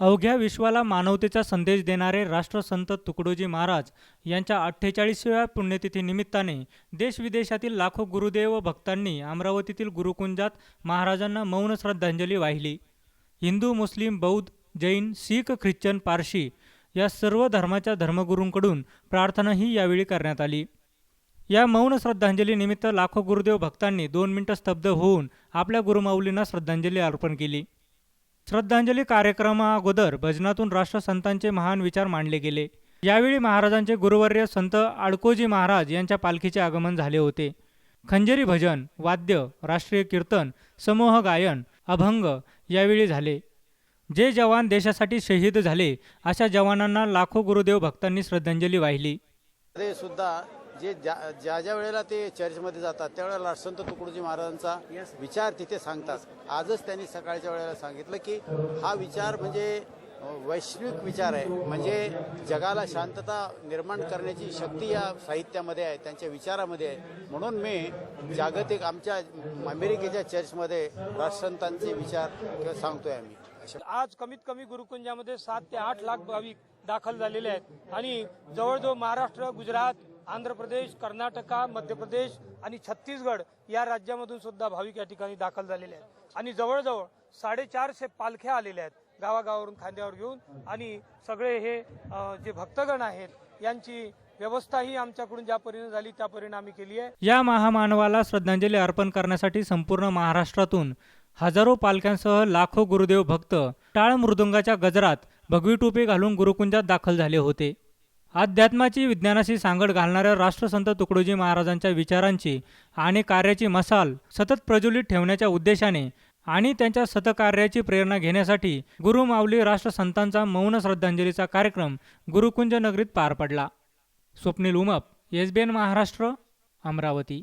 अवघ्या विश्वाला मानवतेचा संदेश देणारे राष्ट्रसंत तुकडोजी महाराज यांच्या अठ्ठेचाळीसव्या पुण्यतिथीनिमित्ताने देशविदेशातील लाखो गुरुदेव व भक्तांनी अमरावतीतील गुरुकुंजात महाराजांना मौन श्रद्धांजली वाहिली. हिंदू मुस्लिम बौद्ध जैन शीख ख्रिश्चन पारशी या सर्व धर्माच्या धर्मगुरूंकडून प्रार्थनाही यावेळी करण्यात आली. या मौन श्रद्धांजलीनिमित्त लाखो गुरुदेव भक्तांनी दोन मिनिटं स्तब्ध होऊन आपल्या गुरुमाऊलींना श्रद्धांजली अर्पण केली. श्रद्धांजली कार्यक्रमाअगोदर भजनातून राष्ट्रसंतांचे महान विचार मांडले गेले. यावेळी महाराजांचे गुरुवर्य संत आडकोजी महाराज यांच्या पालखीचे आगमन झाले होते. खंजेरी भजन वाद्य राष्ट्रीय कीर्तन समूह गायन अभंग यावेळी झाले. जे जवान देशासाठी शहीद झाले अशा जवानांना लाखो गुरुदेव भक्तांनी श्रद्धांजली वाहिली. सुद्धा जे ज्या ज्या ज्या वेळेला ते चर्चमध्ये जातात त्यावेळेला संत तुकडोजी महाराजांचा विचार तिथे सांगतात. आजच त्यांनी सकाळच्या वेळेला सांगितलं की हा विचार म्हणजे वैश्विक विचार आहे. म्हणजे जगाला शांतता निर्माण करण्याची शक्ती या साहित्यामध्ये आहे त्यांच्या विचारामध्ये आहे. म्हणून मी जागतिक आमच्या अमेरिकेच्या चर्चमध्ये राष्ट्रसंतांचे विचार सांगतोय आम्ही. आज कमीत कमी गुरुकुंजामध्ये सात ते आठ लाख भाविक दाखल झालेले आहेत. आणि जवळजवळ महाराष्ट्र गुजरात आंध्र प्रदेश कर्नाटका मध्य प्रदेश आणि छत्तीसगड या राज्यामधून सुद्धा भाविक या ठिकाणी दाखल झालेले आहेत. आणि जवळजवळ साडेचारशे पालख्या आलेल्या आहेत गावागावावरून खांद्यावर घेऊन. आणि सगळे हे जे भक्तगण आहेत यांची व्यवस्थाही आमच्याकडून ज्या परीने झाली त्या परीने आम्ही केली आहे. या महामानवाला श्रद्धांजली अर्पण करण्यासाठी संपूर्ण महाराष्ट्रातून हजारो पालख्यांसह लाखो गुरुदेव भक्त टाळ मृदुंगाच्या गजरात भगवी टोपे घालून गुरुकुंजात दाखल झाले होते. अध्यात्माची विज्ञानाशी सांगड घालणाऱ्या राष्ट्रसंत तुकडोजी महाराजांच्या विचारांची आणि कार्याची मसाल सतत प्रज्वलित ठेवण्याच्या उद्देशाने आणि त्यांच्या सतकार्याची प्रेरणा घेण्यासाठी गुरुमाऊली राष्ट्रसंतांचा मौन श्रद्धांजलीचा कार्यक्रम गुरुकुंज नगरीत पार पडला. Swapnil Umap S B N Maharashtra Amravati.